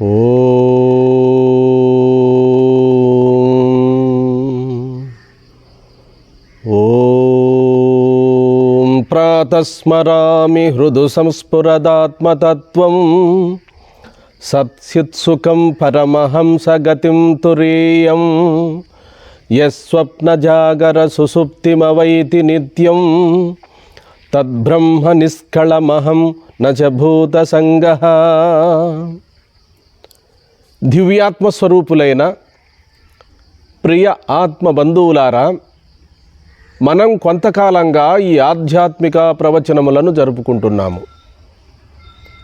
ఓ ప్రాతస్మరామి హృదు సంస్ఫురదాత్మతత్వం సత్సుఖం పరమహంసగతిం తురీయం యస్వప్నజాగర సుసుప్తిమవైతి నిత్యం తద్బ్రహ్మ నిష్కళమహం నచ భూతసంగ దివ్యాత్మ స్వరూపులైన ప్రియ ఆత్మ బంధువులారా మనం కొంతకాలంగా ఈ ఆధ్యాత్మిక ప్రవచనములను జరుపుకుంటున్నాము.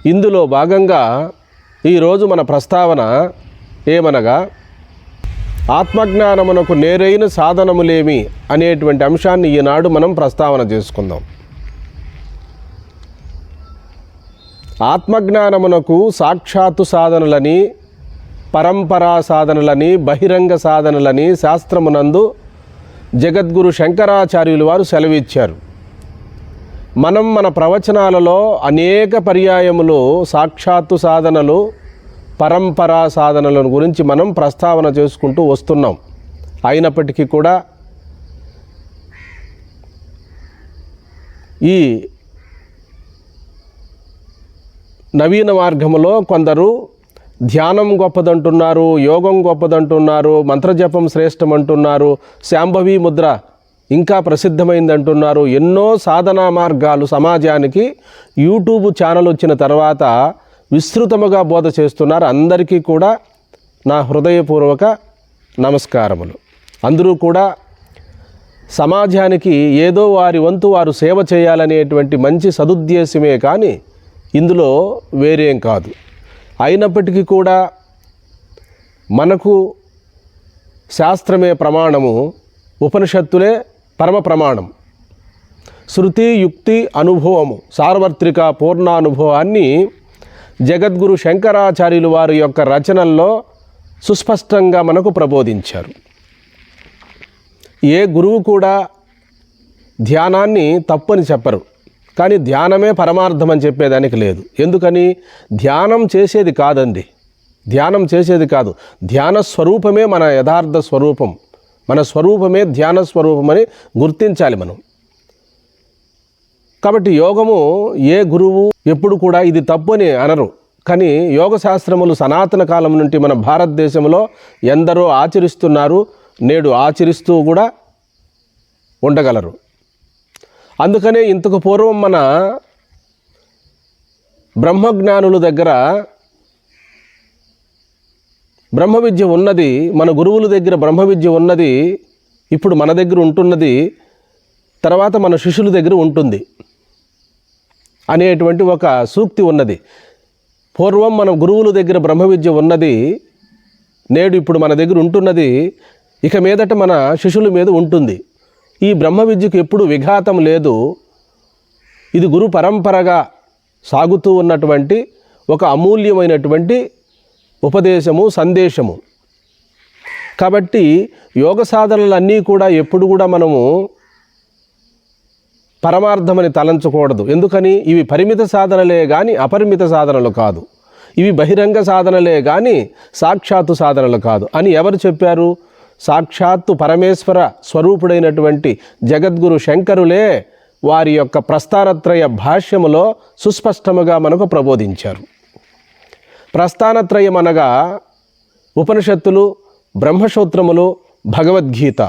ఇందులో భాగంగా ఈరోజు మన ప్రస్తావన ఏమనగా ఆత్మజ్ఞానమునకు నేరైన సాధనములేమి అనేటువంటి అంశాన్ని ఈనాడు మనం ప్రస్తావన చేసుకుందాం. ఆత్మజ్ఞానమునకు సాక్షాత్తు సాధనలని పరంపరా సాధనలని బహిరంగ సాధనలని శాస్త్రమునందు జగద్గురు శంకరాచార్యులు వారు సెలవిచ్చారు. మనం మన ప్రవచనాలలో అనేక పర్యాయములు సాక్షాత్తు సాధనలు పరంపరా సాధనలను గురించి మనం ప్రస్తావన చేసుకుంటూ వస్తున్నాం. అయినప్పటికీ కూడా ఈ నవీన మార్గములో కొందరు ధ్యానం గొప్పదంటున్నారు యోగం గొప్పదంటున్నారు మంత్రజపం శ్రేష్టం అంటున్నారు శాంభవి ముద్ర ఇంకా ప్రసిద్ధమైందంటున్నారు. ఎన్నో సాధనా మార్గాలు సమాజానికి యూట్యూబ్ ఛానల్ వచ్చిన తర్వాత విస్తృతముగా బోధ చేస్తున్నారు. అందరికీ కూడా నా హృదయపూర్వక నమస్కారములు. అందరూ కూడా సమాజానికి ఏదో వారి వంతు వారు సేవ చేయాలనేటువంటి మంచి సదుద్దేశమే కానీ ఇందులో వేరేం కాదు. అయినప్పటికీ కూడా మనకు శాస్త్రమే ప్రమాణము ఉపనిషత్తులే పరమ ప్రమాణం. శృతి యుక్తి అనుభవము సార్వత్రిక పూర్ణానుభవాన్ని జగద్గురు శంకరాచార్యులు వారి యొక్క రచనల్లో సుస్పష్టంగా మనకు ప్రబోధించారు. ఏ గురువు కూడా ధ్యానాన్ని తప్పని చెప్పరు. కానీ ధ్యానమే పరమార్థం అని చెప్పేదానికి లేదు. ఎందుకని? ధ్యానం చేసేది కాదండి. ధ్యానం చేసేది కాదు. ధ్యాన స్వరూపమే మన యథార్థ స్వరూపం. మన స్వరూపమే ధ్యాన స్వరూపం అని గుర్తించాలి మనం. కాబట్టి యోగము ఏ గురువు ఎప్పుడు కూడా ఇది తప్పు అని అనరు. కానీ యోగ శాస్త్రములు సనాతన కాలం నుండి మన భారతదేశంలో ఎందరో ఆచరిస్తున్నారు. నేడు ఆచరిస్తూ కూడా ఉండగలరు. అందుకనే ఇంతకు పూర్వం మన బ్రహ్మజ్ఞానుల దగ్గర బ్రహ్మ విద్య ఉన్నది మన గురువుల దగ్గర బ్రహ్మ విద్య ఉన్నది ఇప్పుడు మన దగ్గర ఉంటున్నది తర్వాత మన శిష్యుల దగ్గర ఉంటుంది అనేటువంటి ఒక సూక్తి ఉన్నది. పూర్వం మన గురువుల దగ్గర బ్రహ్మ విద్య ఉన్నది నేడు ఇప్పుడు మన దగ్గర ఉంటున్నది ఇక మీదట మన శిష్యుల మీద ఉంటుంది. ఈ బ్రహ్మ విద్యకు ఎప్పుడు విఘాతం లేదు. ఇది గురు పరంపరగా సాగుతూ ఉన్నటువంటి ఒక అమూల్యమైనటువంటి ఉపదేశము సందేశము. కాబట్టి యోగ సాధనలన్నీ కూడా ఎప్పుడు కూడా మనము పరమార్థమని తలంచకూడదు. ఎందుకని? ఇవి పరిమిత సాధనలే కానీ అపరిమిత సాధనలు కాదు. ఇవి బహిరంగ సాధనలే కానీ సాక్షాత్తు సాధనలు కాదు. అని ఎవరు చెప్పారు? సాక్షాత్తు పరమేశ్వర స్వరూపుడైనటువంటి జగద్గురు శంకరులే వారి యొక్క ప్రస్థానత్రయ భాష్యములో సుస్పష్టముగా మనకు ప్రబోధించారు. ప్రస్థానత్రయం అనగా ఉపనిషత్తులు బ్రహ్మసూత్రములు భగవద్గీత.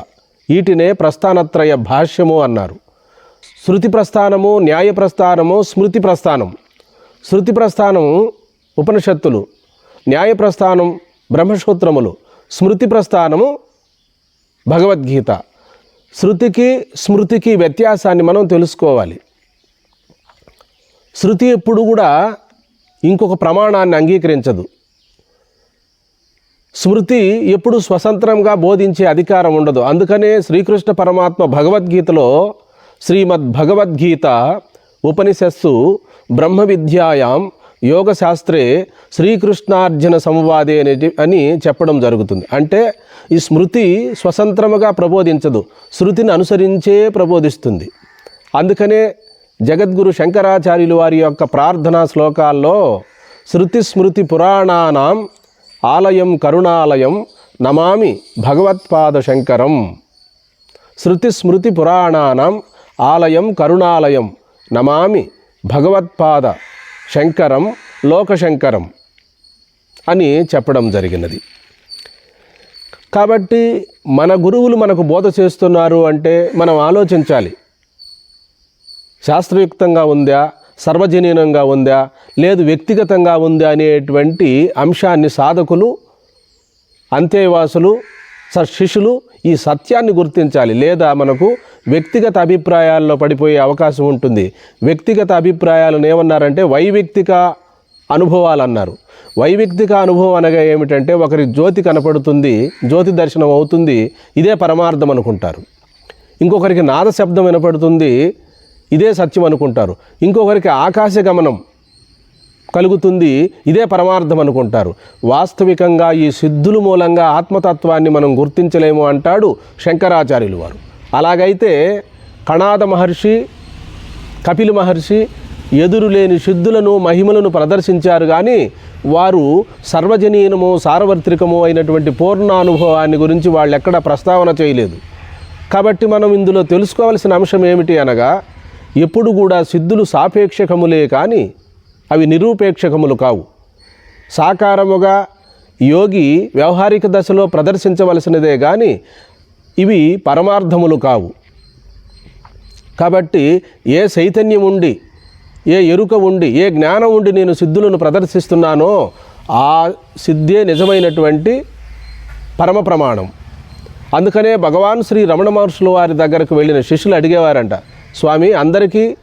వీటినే ప్రస్థానత్రయ భాష్యము అన్నారు. శృతి ప్రస్థానము న్యాయ ప్రస్థానము స్మృతి ప్రస్థానం. శృతి ప్రస్థానం ఉపనిషత్తులు న్యాయ ప్రస్థానం బ్రహ్మసూత్రములు స్మృతి ప్రస్థానము భగవద్గీత. శృతికి స్మృతికి వ్యత్యాసాన్ని మనం తెలుసుకోవాలి. శృతి ఎప్పుడు కూడా ఇంకొక ప్రమాణాన్ని అంగీకరించదు. స్మృతి ఎప్పుడు స్వతంత్రంగా బోధించే అధికారం ఉండదు. అందుకనే శ్రీకృష్ణ పరమాత్మ భగవద్గీతలో శ్రీమద్ భగవద్గీత ఉపనిషస్సు బ్రహ్మ విద్యాయాం యోగశాస్త్రే శ్రీకృష్ణార్జున సంవాదే అనేది అని చెప్పడం జరుగుతుంది. అంటే ఈ స్మృతి స్వతంత్రముగా ప్రబోధించదు. శృతిని అనుసరించే ప్రబోధిస్తుంది. అందుకనే జగద్గురు శంకరాచార్యులు వారి యొక్క ప్రార్థనా శ్లోకాల్లో శృతిస్మృతి పురాణానాం ఆలయం కరుణాలయం నమామి భగవత్పాద శంకరం. శృతి స్మృతి పురాణానాం ఆలయం కరుణాలయం నమామి భగవత్పాద శంకరం లోకశంకరం అని చెప్పడం జరిగినది. కాబట్టి మన గురువులు మనకు బోధ చేస్తున్నారు అంటే మనం ఆలోచించాలి. శాస్త్రయుక్తంగా ఉందా సర్వజనీనంగా ఉందా లేదు వ్యక్తిగతంగా ఉందా అనేటువంటి అంశాన్ని సాధకులు అంతేవాసులు స శిష్యులు ఈ సత్యాన్ని గుర్తించాలి. లేదా మనకు వ్యక్తిగత అభిప్రాయాల్లో పడిపోయే అవకాశం ఉంటుంది. వ్యక్తిగత అభిప్రాయాలను ఏమన్నారంటే వైవిక్తిక అనుభవాలు అన్నారు వైవిక్తిక అనుభవం అనగా ఏమిటంటే ఒకరి జ్యోతి కనపడుతుంది జ్యోతి దర్శనం అవుతుంది ఇదే పరమార్థం అనుకుంటారు. ఇంకొకరికి నాద శబ్దం వినపడుతుంది ఇదే సత్యం అనుకుంటారు. ఇంకొకరికి ఆకాశ గమనం కలుగుతుంది ఇదే పరమార్థం అనుకుంటారు. వాస్తవికంగా ఈ సిద్ధుల మూలంగా ఆత్మతత్వాన్ని మనం గుర్తించలేము అంటాడు శంకరాచార్యులు వారు. అలాగైతే కణాద మహర్షి కపిల మహర్షి ఎదురులేని సిద్ధులను మహిమలను ప్రదర్శించారు కానీ వారు సర్వజనీనము సార్వత్రికము అయినటువంటి పూర్ణానుభవాన్ని గురించి వాళ్ళు ఎక్కడ ప్రస్తావన చేయలేదు. కాబట్టి మనం ఇందులో తెలుసుకోవాల్సిన అంశం ఏమిటి అనగా ఎప్పుడు కూడా సిద్ధులు సాపేక్షకములే కానీ అవి నిరూపేక్షకములు కావు. సాకారముగా యోగి వ్యవహారిక దశలో ప్రదర్శించవలసినదే కానీ ఇవి పరమార్థములు కావు. కాబట్టి ఏ చైతన్యం ఉండి ఏ ఎరుక ఉండి ఏ జ్ఞానం ఉండి నేను సిద్ధులను ప్రదర్శిస్తున్నానో ఆ సిద్ధే నిజమైనటువంటి పరమ ప్రమాణం. అందుకనే భగవాన్ శ్రీ రమణ మహర్షుల వారి దగ్గరకు వెళ్ళిన శిష్యులు అడిగేవారంట స్వామి అందరికీ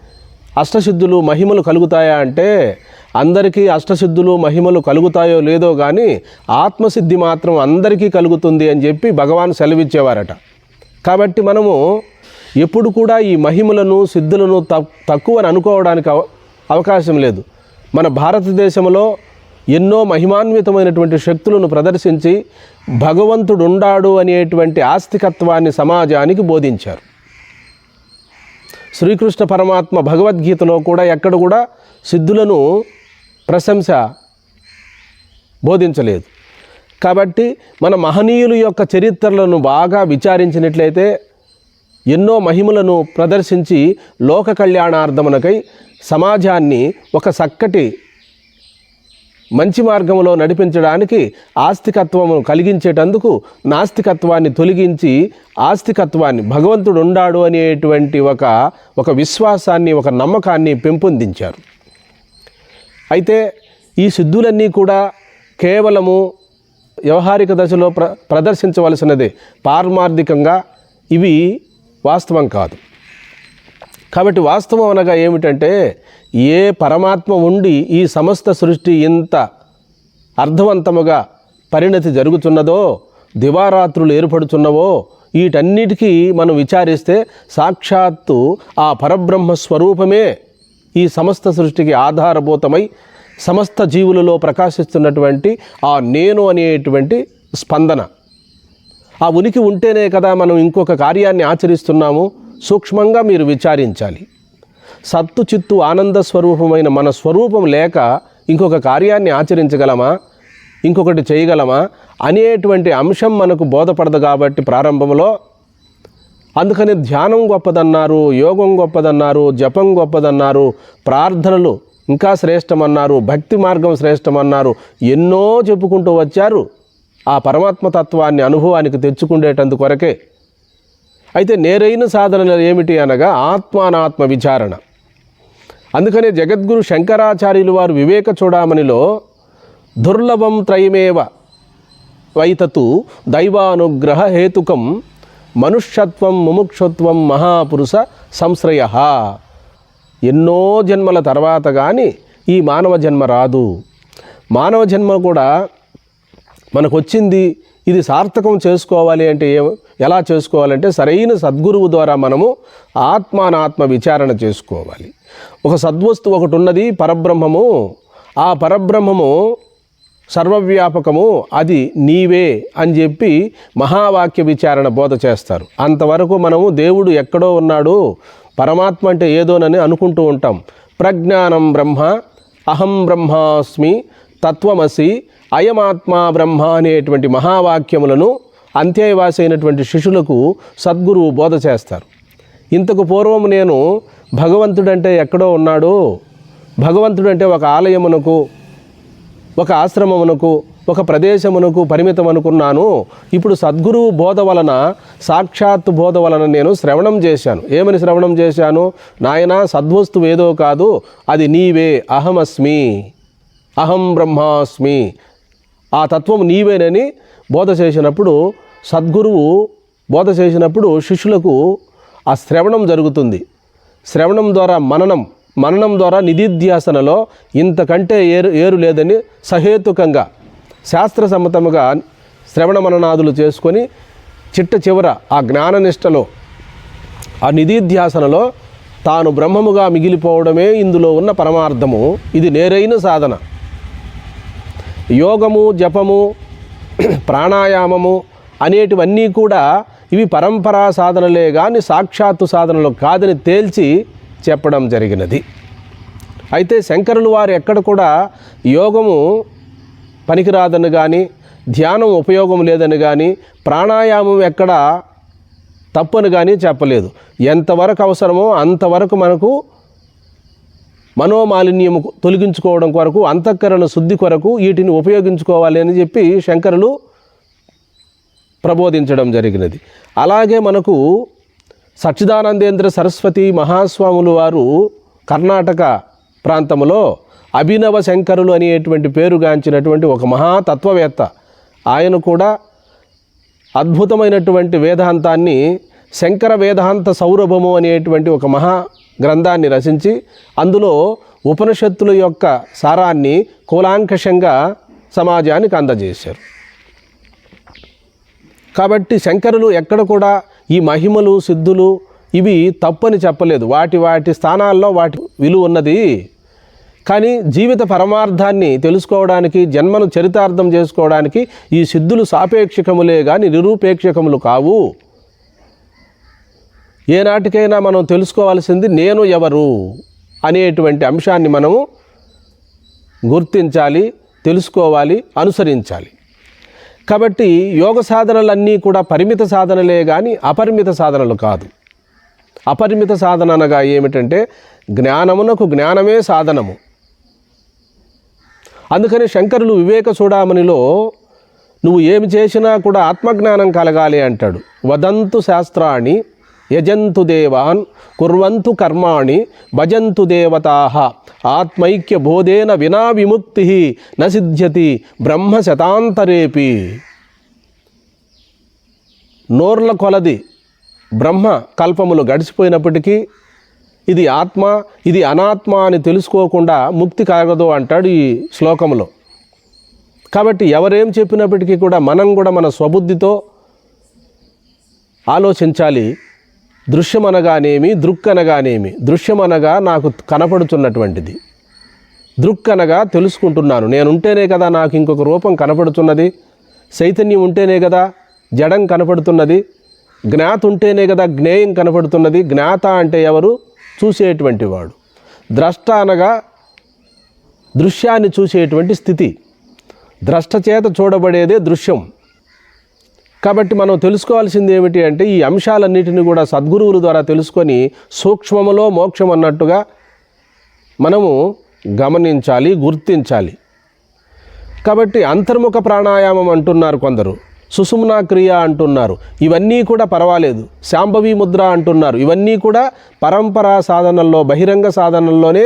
అష్టసిద్ధులు మహిమలు కలుగుతాయా అంటే అందరికీ అష్టసిద్ధులు మహిమలు కలుగుతాయో లేదో కానీ ఆత్మసిద్ధి మాత్రం అందరికీ కలుగుతుంది అని చెప్పి భగవాన్ సెలవిచ్చేవారట. కాబట్టి మనము ఎప్పుడు కూడా ఈ మహిమలను సిద్ధులను తక్- తక్కువ అనుకోవడానికి అవ- అవకాశం లేదు. మన భారతదేశంలో ఎన్నో మహిమాన్వితమైనటువంటి శక్తులను ప్రదర్శించి భగవంతుడు ఉండాడు అనేటువంటి ఆస్తికత్వాన్ని సమాజానికి బోధించారు. శ్రీకృష్ణ పరమాత్మ భగవద్గీతలో కూడా ఎక్కడ కూడా సిద్ధులను ప్రశంస బోధించలేదు. కాబట్టి మన మహనీయుల యొక్క చరిత్రలను బాగా విచారించినట్లయితే ఎన్నో మహిమలను ప్రదర్శించి లోక కళ్యాణార్థమునకై సమాజాన్ని ఒక చక్కటి మంచి మార్గంలో నడిపించడానికి ఆస్తికత్వము కలిగించేటందుకు నాస్తికత్వాన్ని తొలగించి ఆస్తికత్వాన్ని భగవంతుడు ఉండాడు అనేటువంటి ఒక ఒక విశ్వాసాన్ని ఒక నమ్మకాన్ని పెంపొందించారు. అయితే ఈ సిద్ధులన్నీ కూడా కేవలము వ్యవహారిక దశలో ప్ర ప్రదర్శించవలసినదే. పారమార్థికంగా ఇవి వాస్తవం కాదు. కాబట్టి వాస్తవం అనగా ఏమిటంటే ఏ పరమాత్మ ఉండి ఈ సమస్త సృష్టి ఇంత అర్థవంతముగా పరిణతి జరుగుతున్నదో దివారాత్రులు ఏర్పడుతున్నవో వీటన్నిటికీ మనం విచారిస్తే సాక్షాత్తు ఆ పరబ్రహ్మ స్వరూపమే ఈ సమస్త సృష్టికి ఆధారభూతమై సమస్త జీవులలో ప్రకాశిస్తున్నటువంటి ఆ నేను అనేటువంటి స్పందన. ఆ ఉనికి ఉంటేనే కదా మనం ఇంకొక కార్యాన్ని ఆచరిస్తున్నాము. సూక్ష్మంగా మీరు విచారించాలి. సత్తు చిత్తు ఆనంద స్వరూపమైన మన స్వరూపం లేక ఇంకొక కార్యాన్ని ఆచరించగలమా? ఇంకొకటి చేయగలమా? అనేటువంటి అంశం మనకు బోధపడదు కాబట్టి ప్రారంభంలో అందుకని ధ్యానం గొప్పదన్నారు యోగం గొప్పదన్నారు జపం గొప్పదన్నారు ప్రార్థనలు ఇంకా శ్రేష్టమన్నారు భక్తి మార్గం శ్రేష్టమన్నారు ఎన్నో చెప్పుకుంటూ వచ్చారు. ఆ పరమాత్మ తత్వాన్ని అనుభవానికి తెచ్చుకునేటందు కొరకే. అయితే నేరైన సాధనలు ఏమిటి అనగా ఆత్మానాత్మ విచారణ. అందుకనే జగద్గురు శంకరాచార్యులు వారు వివేక చూడామణిలో దుర్లభం త్రయమేవ వైతతు దైవానుగ్రహ హేతుకం మనుష్యత్వం ముముక్షత్వం మహాపురుష సంశ్రయ. ఎన్నో జన్మల తర్వాత కానీ ఈ మానవ జన్మ రాదు. మానవ జన్మ కూడా మనకు వచ్చింది ఇది సార్థకం చేసుకోవాలి అంటే ఏ ఎలా చేసుకోవాలంటే సరైన సద్గురువు ద్వారా మనము ఆత్మానాత్మ విచారణ చేసుకోవాలి. ఒక సద్వస్తు ఒకటి ఉన్నది పరబ్రహ్మము. ఆ పరబ్రహ్మము సర్వవ్యాపకము అది నీవే అని చెప్పి మహావాక్య విచారణ బోధ చేస్తారు. అంతవరకు మనము దేవుడు ఎక్కడో ఉన్నాడు పరమాత్మ అంటే ఏదోనని అనుకుంటూ ఉంటాం. ప్రజ్ఞానం బ్రహ్మ అహం బ్రహ్మాస్మి తత్వమసి అయమాత్మా బ్రహ్మ అనేటువంటి మహావాక్యములను అంత్యవాసైనటువంటి శిష్యులకు సద్గురువు బోధ చేస్తారు. ఇంతకు పూర్వం నేను భగవంతుడంటే ఎక్కడో ఉన్నాడు భగవంతుడంటే ఒక ఆలయమునకు ఒక ఆశ్రమమునకు ఒక ప్రదేశమునకు పరిమితం అనుకున్నాను ఇప్పుడు సద్గురువు బోధ వలన సాక్షాత్ బోధ వలన నేను శ్రవణం చేశాను. ఏమని శ్రవణం చేశాను? నాయన సద్వస్తువు ఏదో కాదు అది నీవే అహమస్మి అహం బ్రహ్మాస్మి ఆ తత్వం నీవేనని బోధ చేసినప్పుడు సద్గురువు బోధ చేసినప్పుడు శిష్యులకు ఆ శ్రవణం జరుగుతుంది. శ్రవణం ద్వారా మననం మననం ద్వారా నిధిధ్యాసనలో ఇంతకంటే ఏరు ఏరు లేదని సహేతుకంగా శాస్త్ర సమ్మతముగా శ్రవణ మననాదులు చేసుకొని చిట్ట చివర ఆ జ్ఞాననిష్టలో ఆ నిధిధ్యాసనలో తాను బ్రహ్మముగా మిగిలిపోవడమే ఇందులో ఉన్న పరమార్థము. ఇది నేరైన సాధన. యోగము జపము ప్రాణాయామము అనేటివన్నీ కూడా ఇవి పరంపరా సాధనలే కానీ సాక్షాత్తు సాధనలు కాదని తేల్చి చెప్పడం జరిగినది. అయితే శంకరులు వారు ఎక్కడ కూడా యోగము పనికిరాదని కానీ ధ్యానం ఉపయోగం లేదని కానీ ప్రాణాయామం ఎక్కడ తప్పని కానీ చెప్పలేదు. ఎంతవరకు అవసరమో అంతవరకు మనకు మనోమాలిన్యము తొలగించుకోవడం కొరకు అంతఃకరణ శుద్ధి కొరకు వీటిని ఉపయోగించుకోవాలి అని చెప్పి శంకరులు ప్రబోధించడం జరిగినది. అలాగే మనకు సచ్చిదానందేంద్ర సరస్వతి మహాస్వాములు వారు కర్ణాటక ప్రాంతంలో అభినవ శంకరులు అనేటువంటి పేరుగాంచినటువంటి ఒక మహాతత్వవేత్త. ఆయన కూడా అద్భుతమైనటువంటి వేదాంతాన్ని శంకర వేదాంత సౌరభము అనేటువంటి ఒక మహా గ్రంథాన్ని రచించి అందులో ఉపనిషత్తుల యొక్క సారాన్ని కూలాంకషంగా సమాజానికి అందజేశారు. కాబట్టి శంకరులు ఎక్కడ కూడా ఈ మహిమలు సిద్ధులు ఇవి తప్పని చెప్పలేదు. వాటి వాటి స్థానాల్లో వాటి విలువ ఉన్నది. కానీ జీవిత పరమార్థాన్ని తెలుసుకోవడానికి జన్మను చరితార్థం చేసుకోవడానికి ఈ సిద్ధులు సాపేక్షకములే కానీ నిరూపేక్షకములు కావు. ఏనాటికైనా మనం తెలుసుకోవాల్సింది నేను ఎవరు అనేటువంటి అంశాన్ని మనము గుర్తించాలి తెలుసుకోవాలి అనుసరించాలి. కాబట్టి యోగ సాధనలన్నీ కూడా పరిమిత సాధనలే కానీ అపరిమిత సాధనలు కాదు. అపరిమిత సాధన అనగా ఏమిటంటే జ్ఞానమునకు జ్ఞానమే సాధనము. అందుకని శంకరులు వివేక చూడామణిలో నువ్వు ఏమి చేసినా కూడా ఆత్మజ్ఞానం కలగాలి అంటాడు. వదంతు శాస్త్రాన్ని యజంతు దేవాన్ కుర్వంతు కర్మాణి భజంతు దేవతా. ఆత్మైక్య బోధేన వినా విముక్తి. న సిద్ధ్యతి బ్రహ్మ శతాంతరేపి. నోర్ల కొలది బ్రహ్మ కల్పములు గడిచిపోయినప్పటికీ ఇది ఆత్మ ఇది అనాత్మ అని తెలుసుకోకుండా ముక్తి కాగదు అంటాడు ఈ శ్లోకంలో కాబట్టి ఎవరేం చెప్పినప్పటికీ కూడా మనం కూడా మన స్వబుద్ధితో ఆలోచించాలి. దృశ్యం అనగానేమి దృక్కనగానేమి. దృశ్యమనగా నాకు కనపడుతున్నటువంటిది. దృక్కనగా తెలుసుకుంటున్నాను. నేనుంటేనే కదా నాకు ఇంకొక రూపం కనపడుతున్నది. చైతన్యం ఉంటేనే కదా జడం కనపడుతున్నది. జ్ఞాత ఉంటేనే కదా జ్ఞేయం కనపడుతున్నది. జ్ఞాత అంటే ఎవరు? చూసేటువంటి వాడు ద్రష్ట అనగా దృశ్యాన్ని చూసేటువంటి స్థితి. ద్రష్ట చేత చూడబడేదే దృశ్యం. కాబట్టి మనం తెలుసుకోవాల్సింది ఏమిటి అంటే ఈ అంశాలన్నిటిని కూడా సద్గురువుల ద్వారా తెలుసుకొని సూక్ష్మములో మోక్షం అన్నట్టుగా మనము గమనించాలి గుర్తించాలి. కాబట్టి అంతర్ముఖ ప్రాణాయామం అంటున్నారు కొందరు సుసుమ్నా క్రియ అంటున్నారు. ఇవన్నీ కూడా పర్వాలేదు. శాంభవి ముద్ర అంటున్నారు. ఇవన్నీ కూడా పరంపరా సాధనల్లో బహిరంగ సాధనల్లోనే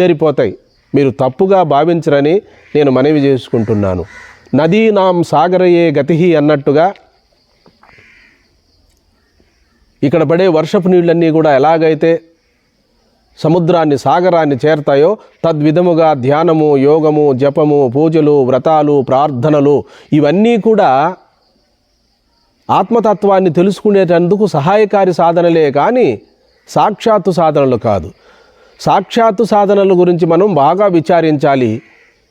చేరిపోతాయి. మీరు తప్పుగా భావించరని నేను మనవి చేసుకుంటున్నాను. నదీనాం సాగరయే గతి అన్నట్టుగా ఇక్కడ పడే వర్షపు నీళ్ళన్నీ కూడా ఎలాగైతే సముద్రాన్ని సాగరాన్ని చేరతాయో తద్విధముగా ధ్యానము యోగము జపము పూజలు వ్రతాలు ప్రార్థనలు ఇవన్నీ కూడా ఆత్మతత్వాన్ని తెలుసుకునేటందుకు సహాయకారి సాధనలే కానీ సాక్షాత్తు సాధనలు కాదు. సాక్షాత్తు సాధనల గురించి మనం బాగా విచారించాలి.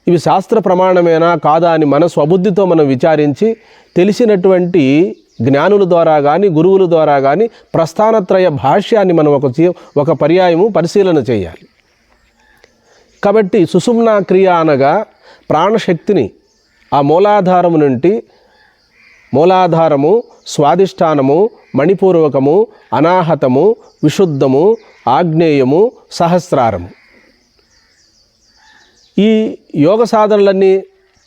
ఇవి శాస్త్ర ప్రమాణమేనా కాదా అని మన స్వబుద్ధితో మనం విచారించి తెలిసినటువంటి జ్ఞానుల ద్వారా కానీ గురువుల ద్వారా కానీ ప్రస్థానత్రయ భాష్యాన్ని మనం ఒక చే- ఒక పర్యాయము పరిశీలన చేయాలి. కాబట్టి సుషుమ్నా క్రియ అనగా ప్రాణశక్తిని ఆ మూలాధారము నుండి మూలాధారము స్వాదిష్టానము మణిపూర్వకము అనాహతము విశుద్ధము ఆగ్నేయము సహస్రారము. ఈ యోగ సాధనలన్నీ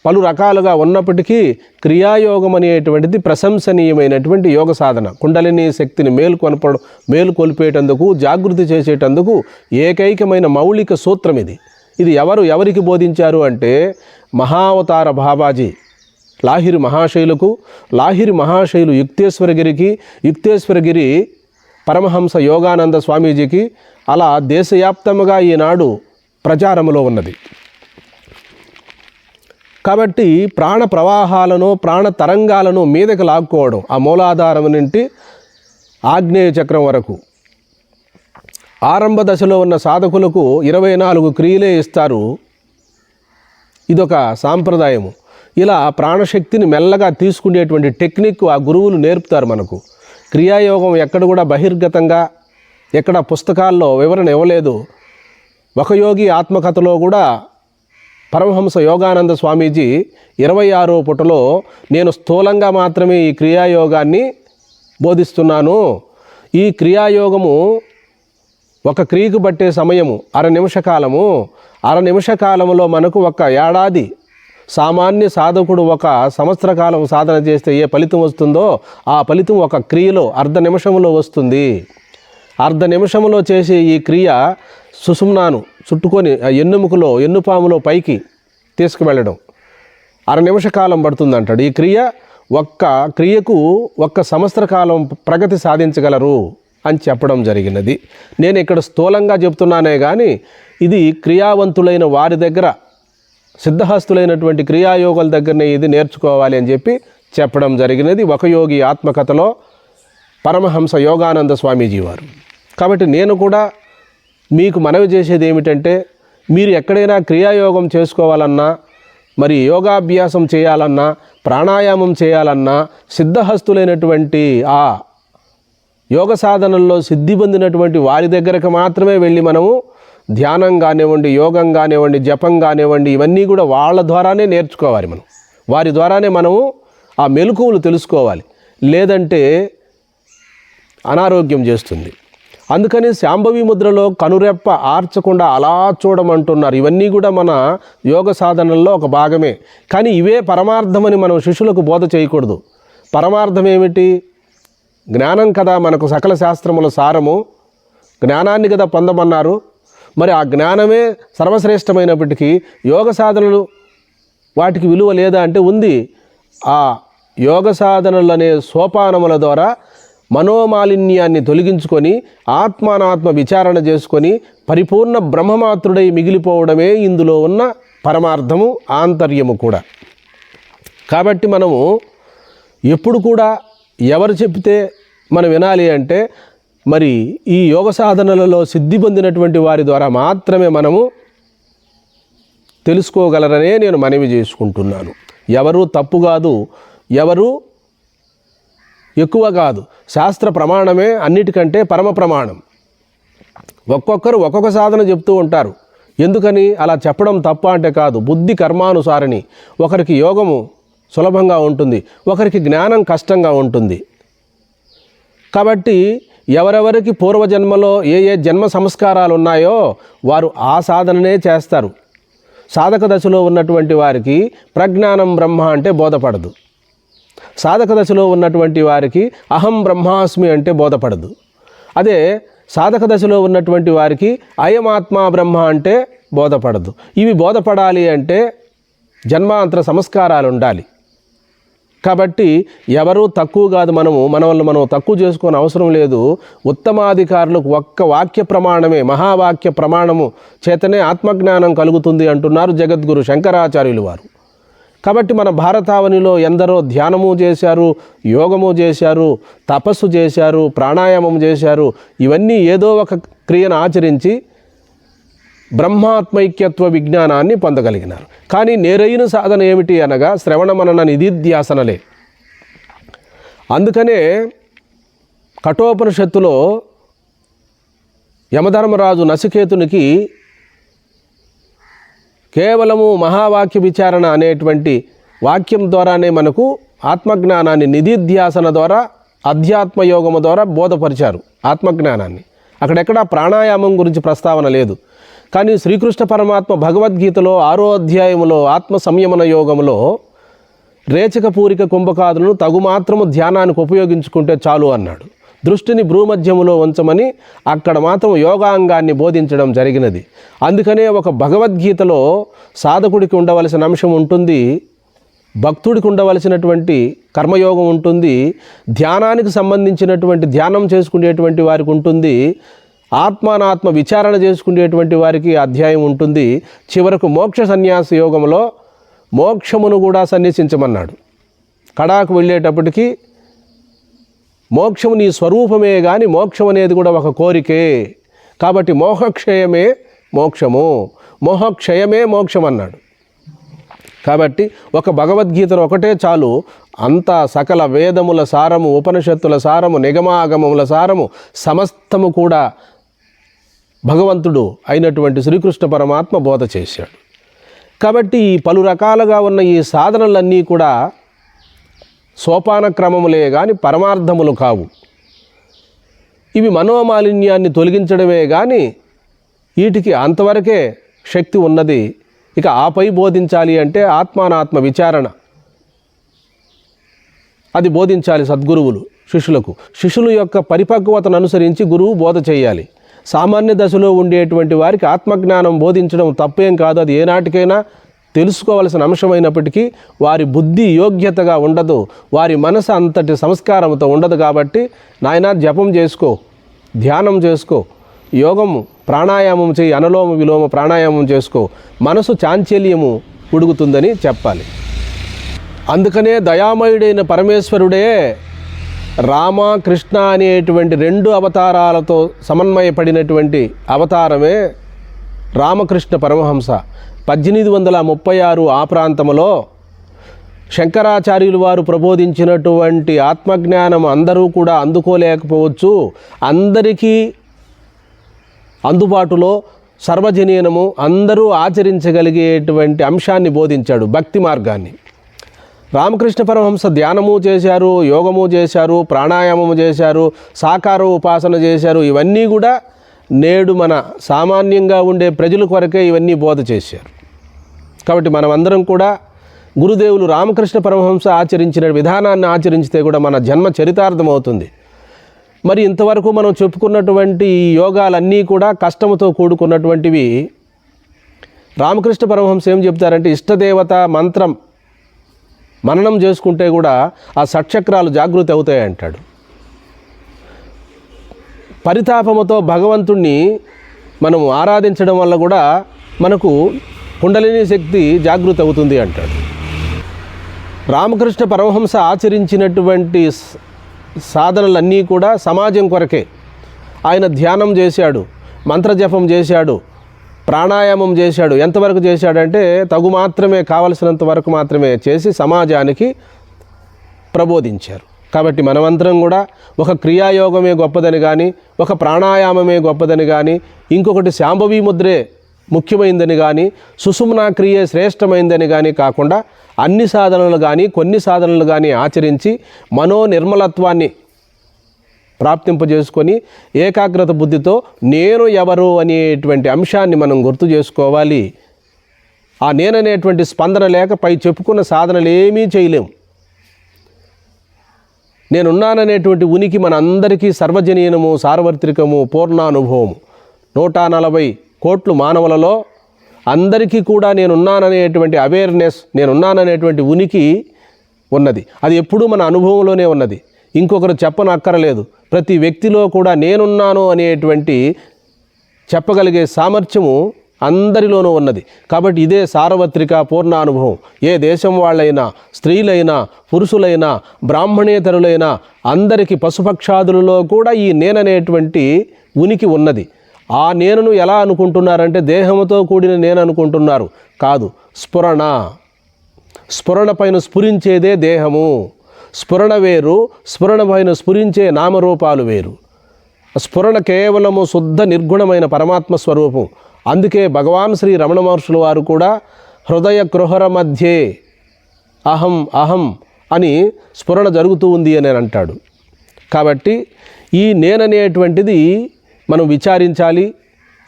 పలు రకాలుగా ఉన్నప్పటికీ క్రియాయోగం అనేటువంటిది ప్రశంసనీయమైనటువంటి యోగ సాధన. కుండలిని శక్తిని మేలుకొనపడం మేలుకొల్పేటందుకు జాగృతి చేసేటందుకు ఏకైకమైన మౌలిక సూత్రం ఇది. ఇది ఎవరు ఎవరికి బోధించారు అంటే మహావతార బాబాజీ లాహిరి మహాశైలకు లాహిరి మహాశైలు యుక్తేశ్వరగిరికి యుక్తేశ్వరగిరి పరమహంస యోగానంద స్వామీజీకి అలా దేశవ్యాప్తముగా ఈనాడు ప్రచారములో ఉన్నది. కాబట్టి ప్రాణ ప్రవాహాలను ప్రాణ తరంగాలను మీదకి లాక్కోవడం ఆ మూలాధారం నుండి ఆగ్నేయ చక్రం వరకు. ఆరంభ దశలో ఉన్న సాధకులకు ఇరవై నాలుగు క్రియలే ఇస్తారు. ఇదొక సాంప్రదాయము. ఇలా ప్రాణశక్తిని మెల్లగా తీసుకునేటువంటి టెక్నిక్ ఆ గురువులు నేర్పుతారు మనకు. క్రియాయోగం ఎక్కడ కూడా బహిర్గతంగా ఎక్కడ పుస్తకాల్లో వివరణ ఇవ్వలేదు. ఒక యోగి ఆత్మకథలో కూడా పరమహంస యోగానంద స్వామీజీ ఇరవై ఆరో పుటలో నేను స్థూలంగా మాత్రమే ఈ క్రియాయోగాన్ని బోధిస్తున్నాను. ఈ క్రియాయోగము ఒక క్రియకు పట్టే సమయము అర నిమిష కాలము. అర నిమిష కాలంలో మనకు ఒక ఏడాది సామాన్య సాధకుడు ఒక సంవత్సర కాలం సాధన చేస్తే ఏ ఫలితం వస్తుందో ఆ ఫలితం ఒక క్రియలో అర్ధ నిమిషంలో వస్తుంది. అర్ధ నిమిషంలో చేసే ఈ క్రియ సుసుమ్నాను. చుట్టుకొని ఆ ఎన్నుముకలో ఎన్నుపాములో పైకి తీసుకువెళ్ళడం. అర నిమిష కాలం పడుతుందంటాడు. ఈ క్రియ ఒక్క క్రియకు ఒక్క సంవత్సర కాలం ప్రగతి సాధించగలరు అని చెప్పడం జరిగినది. నేను ఇక్కడ స్థూలంగా చెప్తున్నానే కానీ ఇది క్రియావంతులైన వారి దగ్గర సిద్ధహస్తులైనటువంటి క్రియాయోగుల దగ్గరనే ఇది నేర్చుకోవాలి అని చెప్పి చెప్పడం జరిగినది. ఒక యోగి ఆత్మకథలో పరమహంస యోగానంద స్వామీజీ వారు. కాబట్టి నేను కూడా మీకు మనవి చేసేది ఏమిటంటే మీరు ఎక్కడైనా క్రియాయోగం చేసుకోవాలన్నా మరి యోగాభ్యాసం చేయాలన్నా ప్రాణాయామం చేయాలన్నా సిద్ధహస్తులైనటువంటి ఆ యోగ సాధనల్లో సిద్ధి పొందినటువంటి వారి దగ్గరకు మాత్రమే వెళ్ళి మనము ధ్యానం కానివ్వండి యోగం కానివ్వండి జపం కానివ్వండి ఇవన్నీ కూడా వాళ్ళ ద్వారానే నేర్చుకోవాలి మనం. వారి ద్వారానే మనము ఆ మెలకువలు తెలుసుకోవాలి. లేదంటే అనారోగ్యం చేస్తుంది. అందుకని శాంభవి ముద్రలో కనురెప్ప ఆర్చకుండా అలా చూడమంటున్నారు. ఇవన్నీ కూడా మన యోగ సాధనల్లో ఒక భాగమే. కానీ ఇవే పరమార్థమని మనం శిష్యులకు బోధ చేయకూడదు. పరమార్థం ఏమిటి? జ్ఞానం కదా మనకు సకల శాస్త్రముల సారము. జ్ఞానాన్ని కదా పొందమన్నారు. మరి ఆ జ్ఞానమే సర్వశ్రేష్టమైనప్పటికీ యోగ సాధనలు వాటికి విలువ లేదా అంటే ఉంది. ఆ యోగ సాధనలు అనే సోపానముల ద్వారా మనోమాలిన్యాన్ని తొలగించుకొని ఆత్మానాత్మ విచారణ చేసుకొని పరిపూర్ణ బ్రహ్మమాత్రుడై మిగిలిపోవడమే ఇందులో ఉన్న పరమార్థము ఆంతర్యము కూడా. కాబట్టి మనము ఎప్పుడు కూడా ఎవరు చెప్తే మనం వినాలి అంటే మరి ఈ యోగ సాధనలలో సిద్ధి పొందినటువంటి వారి ద్వారా మాత్రమే మనము తెలుసుకోగలరనే నేను మనవి చేసుకుంటున్నాను. ఎవరు తప్పు కాదు ఎవరు ఎక్కువ కాదు. శాస్త్ర ప్రమాణమే అన్నిటికంటే పరమ ప్రమాణం. ఒక్కొక్కరు ఒక్కొక్క సాధన చెప్తూ ఉంటారు. ఎందుకని? అలా చెప్పడం తప్ప అంటే కాదు. బుద్ధి కర్మానుసారిని ఒకరికి యోగము సులభంగా ఉంటుంది. ఒకరికి జ్ఞానం కష్టంగా ఉంటుంది. కాబట్టి ఎవరెవరికి పూర్వజన్మలో ఏ ఏ జన్మ సంస్కారాలు ఉన్నాయో వారు ఆ సాధననే చేస్తారు. సాధక దశలో ఉన్నటువంటి వారికి ప్రజ్ఞానం బ్రహ్మ అంటే బోధపడదు. సాధక దశలో ఉన్నటువంటి వారికి అహం బ్రహ్మాస్మి అంటే బోధపడదు. అదే సాధక దశలో ఉన్నటువంటి వారికి అయమాత్మా బ్రహ్మ అంటే బోధపడదు. ఇవి బోధపడాలి అంటే జన్మాంతర సంస్కారాలు ఉండాలి. కాబట్టి ఎవరూ తక్కువ కాదు మనము మన వల్ల మనం తక్కువ చేసుకునే అవసరం లేదు. ఉత్తమాధికారులకు ఒక్క వాక్య ప్రమాణమే మహావాక్య ప్రమాణము చేతనే ఆత్మజ్ఞానం కలుగుతుంది అంటున్నారు జగద్గురు శంకరాచార్యులు వారు. కాబట్టి మన భారతావనిలో ఎందరో ధ్యానము చేశారు యోగము చేశారు తపస్సు చేశారు ప్రాణాయామం చేశారు ఇవన్నీ ఏదో ఒక క్రియను ఆచరించి బ్రహ్మాత్మైక్యత్వ విజ్ఞానాన్ని పొందగలిగినారు. కానీ నేరైన సాధన ఏమిటి అనగా శ్రవణ మనన నిధిధ్యాసనలే. అందుకనే కఠోపనిషత్తులో యమధర్మరాజు నసికేతునికి కేవలము మహావాక్య విచారణ అనేటువంటి వాక్యం ద్వారానే మనకు ఆత్మజ్ఞానాన్ని నిధిధ్యాసన ద్వారా అధ్యాత్మ యోగము ద్వారా బోధపరిచారు ఆత్మజ్ఞానాన్ని. అక్కడెక్కడ ప్రాణాయామం గురించి ప్రస్తావన లేదు. కానీ శ్రీకృష్ణ పరమాత్మ భగవద్గీతలో ఆరో అధ్యాయములో ఆత్మ సంయమన యోగములో రేచక పూరిక కుంభకాదులను తగు మాత్రము ధ్యానానికి ఉపయోగించుకుంటే చాలు అన్నాడు. దృష్టిని భ్రూమధ్యములో ఉంచమని అక్కడ మాత్రం యోగాంగాన్ని బోధించడం జరిగినది. అందుకనే ఒక భగవద్గీతలో సాధకుడికి ఉండవలసిన అంశం ఉంటుంది భక్తుడికి ఉండవలసినటువంటి కర్మయోగం ఉంటుంది ధ్యానానికి సంబంధించినటువంటి ధ్యానం చేసుకునేటువంటి వారికి ఉంటుంది ఆత్మానాత్మ విచారణ చేసుకునేటువంటి వారికి అధ్యాయం ఉంటుంది. చివరకు మోక్ష సన్యాస యోగంలో మోక్షమును కూడా సన్యసించమన్నాడు కడాకు వెళ్ళేటప్పటికి మోక్షము నీ స్వరూపమే కానీ మోక్షం అనేది కూడా ఒక కోరికే. కాబట్టి మోహక్షయమే మోక్షము. మోహక్షయమే మోక్షం అన్నాడు కాబట్టి ఒక భగవద్గీతను ఒకటే చాలు. అంత సకల వేదముల సారము ఉపనిషత్తుల సారము నిగమాగమముల సారము సమస్తము కూడా భగవంతుడు అయినటువంటి శ్రీకృష్ణ పరమాత్మ బోధ చేశాడు. కాబట్టి ఈ పలు రకాలుగా ఉన్న ఈ సాధనలన్నీ కూడా సోపాన క్రమములే పరమార్థములు కావు. ఇవి మనోమాలిన్యాన్ని తొలగించడమే కానీ వీటికి అంతవరకే శక్తి ఉన్నది. ఇక ఆపై బోధించాలి అంటే ఆత్మానాత్మ విచారణ. అది బోధించాలి సద్గురువులు శిష్యులకు. శిష్యుల యొక్క పరిపక్వతను అనుసరించి గురువు బోధ చేయాలి. సామాన్య దశలో ఉండేటువంటి వారికి ఆత్మజ్ఞానం బోధించడం తప్పేం కాదు. అది ఏనాటికైనా తెలుసుకోవలసిన అంశమైనప్పటికీ వారి బుద్ధి యోగ్యతగా ఉండదు వారి మనసు అంతటి సంస్కారంతో ఉండదు కాబట్టి నాయన జపం చేసుకో ధ్యానం చేసుకో యోగము ప్రాణాయామం చేయి అనులోమ విలోమ ప్రాణాయామం చేసుకో మనసు చాంచల్యము ఉడుగుతుందని చెప్పాలి. అందుకనే దయామయుడైన పరమేశ్వరుడే రామ కృష్ణ అనేటువంటి రెండు అవతారాలతో సమన్వయపడినటువంటి అవతారమే రామకృష్ణ పరమహంస. పద్దెనిమిది వందల ముప్పై ఆరు ఆ ప్రాంతంలో శంకరాచార్యులు వారు ప్రబోధించినటువంటి ఆత్మజ్ఞానం అందరూ కూడా అందుకోలేకపోవచ్చు. అందరికీ అందుబాటులో సర్వజనీయనము అందరూ ఆచరించగలిగేటువంటి అంశాన్ని బోధించాడు భక్తి మార్గాన్ని. రామకృష్ణ పరమహంస ధ్యానము చేశారు యోగము చేశారు ప్రాణాయామము చేశారు సాకార ఉపాసన చేశారు ఇవన్నీ కూడా నేడు మన సామాన్యంగా ఉండే ప్రజల కొరకే ఇవన్నీ బోధ చేశారు. కాబట్టి మనమందరం కూడా గురుదేవులు రామకృష్ణ పరమహంస ఆచరించిన విధానాన్ని ఆచరించితే కూడా మన జన్మ చరితార్థం అవుతుంది మరి ఇంతవరకు మనం చెప్పుకున్నటువంటి యోగాలన్నీ కూడా కష్టముతో కూడుకున్నటువంటివి రామకృష్ణ పరమహంస ఏం చెప్తారంటే ఇష్టదేవత మంత్రం మననం చేసుకుంటే కూడా ఆ షట్చక్రాలు జాగృతి అవుతాయి అంటాడు. పరితాపముతో భగవంతుణ్ణి మనం ఆరాధించడం వల్ల కూడా మనకు కుండలిని శక్తి జాగృతి అవుతుంది అంటాడు. రామకృష్ణ పరమహంస ఆచరించినటువంటి సాధనలన్నీ కూడా సమాజం కొరకే. ఆయన ధ్యానం చేశాడు మంత్రజపం చేశాడు ప్రాణాయామం చేశాడు. ఎంతవరకు చేశాడంటే తగు మాత్రమే కావలసినంత వరకు మాత్రమే చేసి సమాజానికి ప్రబోధించారు. కాబట్టి మనమంతరం కూడా ఒక క్రియాయోగమే గొప్పదని కానీ ఒక ప్రాణాయామమే గొప్పదని కానీ ఇంకొకటి శాంభవీ ముద్రే ముఖ్యమైందని కానీ సుషుమ్నా క్రియే శ్రేష్టమైందని కానీ కాకుండా అన్ని సాధనలు కానీ కొన్ని సాధనలు కానీ ఆచరించి మనో నిర్మలత్వాన్ని ప్రాప్తింపజేసుకొని ఏకాగ్రత బుద్ధితో నేను ఎవరు అనేటువంటి అంశాన్ని మనం గుర్తు చేసుకోవాలి. ఆ నేననేటువంటి స్పందన లేక పై చెప్పుకున్న సాధనలు ఏమీ చేయలేము నేనున్నాననేటువంటి ఉనికి మన అందరికీ సర్వజనీనము సార్వత్రికము పూర్ణానుభవము. నూట నలభై కోట్లు మానవులలో అందరికీ కూడా నేనున్నాననేటువంటి అవేర్నెస్ నేనున్నాననేటువంటి ఉనికి ఉన్నది. అది ఎప్పుడూ మన అనుభవంలోనే ఉన్నది. ఇంకొకరు చెప్పనక్కరలేదు. ప్రతి వ్యక్తిలో కూడా నేనున్నాను అనేటువంటి చెప్పగలిగే సామర్థ్యము అందరిలోనూ ఉన్నది. కాబట్టి ఇదే సార్వత్రిక పూర్ణానుభవం. ఏ దేశం వాళ్ళైనా స్త్రీలైనా పురుషులైనా బ్రాహ్మణేతరులైనా అందరికీ పశుపక్షాదులలో కూడా ఈ నేననేటువంటి ఉనికి ఉన్నది. ఆ నేనును ఎలా అనుకుంటున్నారంటే దేహముతో కూడిన నేను అనుకుంటున్నారు. కాదు స్ఫురణ. స్ఫురణ పైన స్ఫురించేదే దేహము. స్ఫురణ వేరు స్ఫురణ పైన స్ఫురించే నామరూపాలు వేరు. స్ఫురణ కేవలము శుద్ధ నిర్గుణమైన పరమాత్మ స్వరూపం. అందుకే భగవాన్ శ్రీ రమణ మహర్షుల వారు కూడా హృదయ గృహర మధ్యే అహం అహం అని స్ఫురణ జరుగుతూ ఉంది అని అంటాడు. కాబట్టి ఈ నేననేటువంటిది మనం విచారించాలి.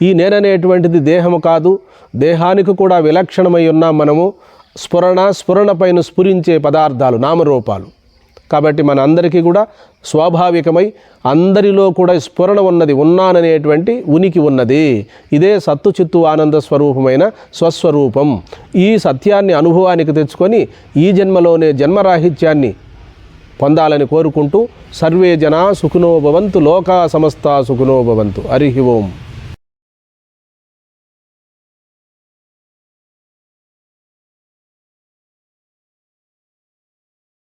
ఈ నేననేటువంటిది దేహము కాదు. దేహానికి కూడా విలక్షణమై ఉన్నాం మనము. స్ఫురణ స్ఫురణ పైన స్ఫురించే పదార్థాలు నామరూపాలు. కాబట్టి మన అందరికీ కూడా స్వాభావికమై అందరిలో కూడా స్ఫురణ ఉన్నది ఉన్నాననేటువంటి ఉనికి ఉన్నది. ఇదే సత్తు చిత్తు ఆనంద స్వరూపమైన స్వస్వరూపం. ఈ సత్యాన్ని అనుభవానికి తెచ్చుకొని ఈ జన్మలోనే జన్మరాహిత్యాన్ని పొందాలని కోరుకుంటూ సర్వే జనా సుఖినోభవంతు లోకా సమస్త సుఖినోభవంతు హరి ఓం.